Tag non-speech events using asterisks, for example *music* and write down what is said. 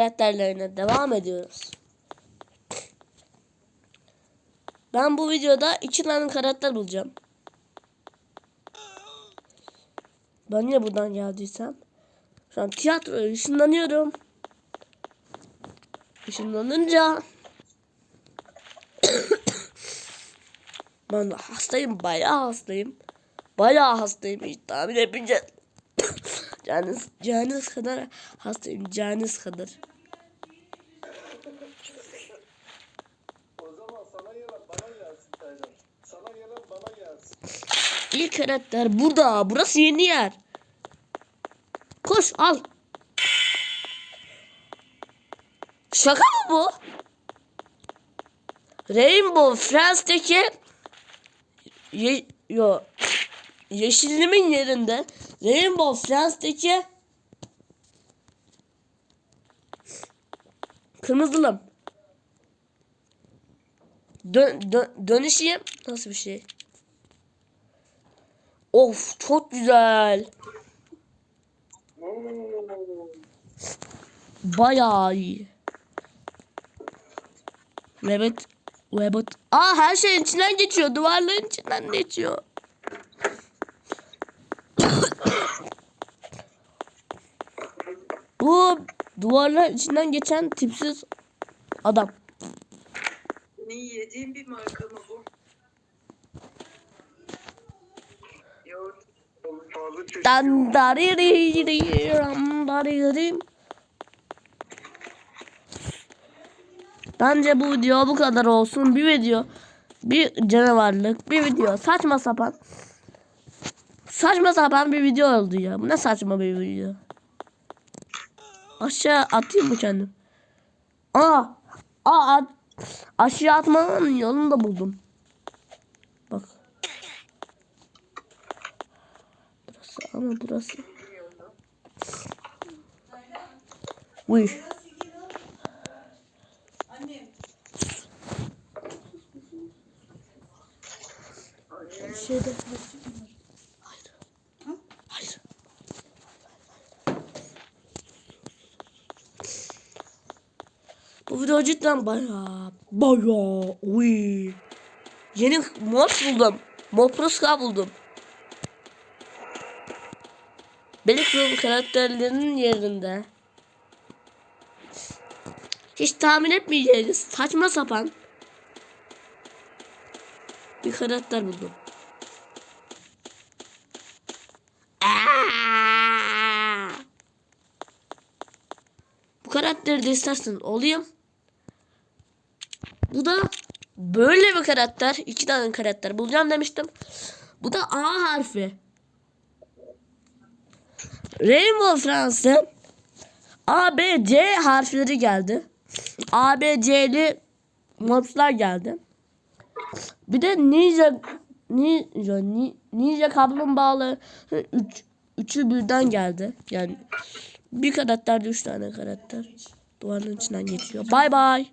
karakterlerine devam ediyoruz. Ben bu videoda iki tane karakter bulacağım. Ben niye buradan geldiysem? Şu an tiyatroya ışınlanıyorum. Işınlanınca *coughs* ben hastayım, bayağı hastayım. Bayağı hastayım, hiç tahmin edemeyeceğim. *coughs* Canınız, canınız kadar hastayım, canınız kadar. İlk karakter burada. Burası yeni yer. Koş al. Şaka mı bu? Rainbow Friends'teki ye, yo, yeşillimin yerinde Rainbow Friends'teki kırmızılım. Dön, dön, dönüşeyim. Nasıl bir şey? Of çok güzel. Bayağı iyi. Rabbit. Rabbit. Aa her şeyin içinden geçiyor. Duvarların içinden geçiyor. Bu duvarlar içinden geçen tipsiz adam. Ne yediğin bir marka mı bu? Dan dariririm, daririm. Bence bu video bu kadar olsun. Bir video bir canavarlık, bir video saçma sapan. Saçma sapan bir video oldu ya. Bu ne saçma bir video. Aşağı atayım mı kendim? Aa, aa at, aşağı atmanın yolunu da buldum. Bak. Ama burası. Uy. Şeyde Hayır. Hayır. Bu video cidden bayağı bayağı uy. Yeni mod buldum. Mopruska buldum. Backroom karakterlerinin yerinde. Hiç tahmin etmeyeceğiniz saçma sapan bir karakter buldum. Bu karakteri de istersen olayım. Bu da böyle bir karakter. iki tane karakter bulacağım demiştim. Bu da A harfi. Rainbow Friends'te A, B, C harfleri geldi. A, B, C'li mobslar geldi. Bir de Ninja Ninja, Ni- Ninja kaplumbağalı üç, üçü birden geldi. Yani bir karakterde üç tane karakter. Duvarın içinden geçiyor. Bay bay.